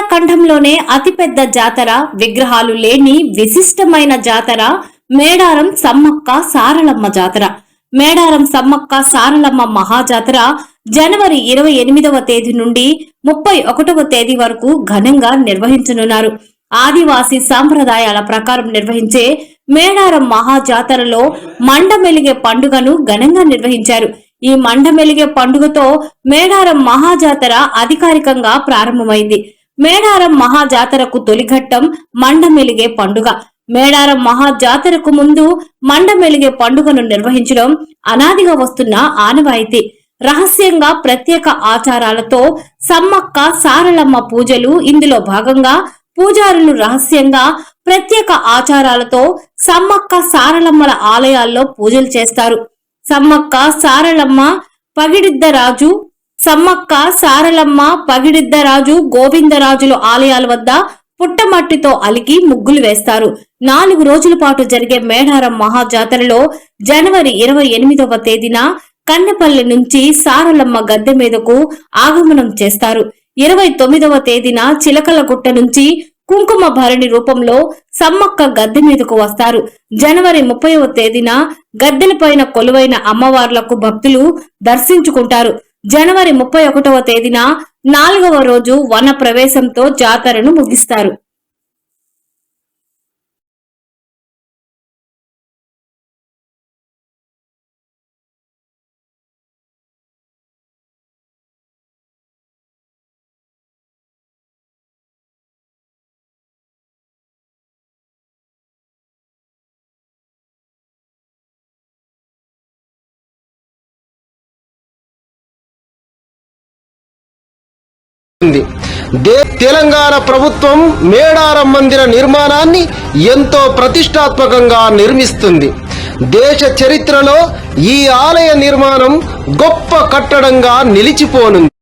ఖండంలోనే అతిపెద్ద జాతర విగ్రహాలు లేని విశిష్టమైన జాతర మేడారం సమ్మక్క సారలమ్మ జాతర. మేడారం సమ్మక్క సారలమ్మ మహాజాతర జనవరి ఇరవై ఎనిమిదవ తేదీ నుండి ముప్పై ఒకటవ తేదీ వరకు ఘనంగా నిర్వహించనున్నారు. ఆదివాసీ సాంప్రదాయాల ప్రకారం నిర్వహించే మేడారం మహాజాతరలో మండమెలిగే పండుగను ఘనంగా నిర్వహించారు. ఈ మండమెలిగే పండుగతో మేడారం మహాజాతర అధికారికంగా ప్రారంభమైంది. మేడారం మహాజాతరకు తొలిఘట్టం మండమెలిగే పండుగ. మేడారం మహాజాతరకు ముందు మండమెలిగే పండుగను నిర్వహించడం అనాదిగా వస్తున్న ఆనవాయితీ. రహస్యంగా ప్రత్యేక ఆచారాలతో సమ్మక్క సారలమ్మ పూజలు ఇందులో భాగంగా పూజారులు రహస్యంగా ప్రత్యేక ఆచారాలతో సమ్మక్క సారలమ్మల ఆలయాల్లో పూజలు చేస్తారు. సమ్మక్క సారలమ్మ పగిడిద్దరాజు సమ్మక్క సారలమ్మ పగిడిద్దరాజు గోవిందరాజుల ఆలయాల వద్ద పుట్టమట్టితో అలికి ముగ్గులు వేస్తారు. నాలుగు రోజుల పాటు జరిగే మేడారం మహాజాతరలో జనవరి ఇరవై ఎనిమిదవ తేదీన కన్నెపల్లి నుంచి సారలమ్మ గద్దె మీదకు ఆగమనం చేస్తారు. ఇరవై తొమ్మిదవ తేదీన చిలకలగుట్ట నుంచి కుంకుమ భరణి రూపంలో సమ్మక్క గద్దె మీదకు వస్తారు. జనవరి ముప్పైవ తేదీన గద్దెలపైన కొలువైన అమ్మవార్లకు భక్తులు దర్శించుకుంటారు. జనవరి ముప్పై ఒకటవ తేదీన నాలుగవ రోజు వన ప్రవేశంతో జాతరను ముగిస్తారు. తెలంగాణ ప్రభుత్వం మేడారం మందిర నిర్మాణాన్ని ఎంతో ప్రతిష్టాత్మకంగా నిర్మిస్తుంది. దేశ చరిత్రలో ఈ ఆలయ నిర్మాణం గొప్ప కట్టడంగా నిలిచిపోనుంది.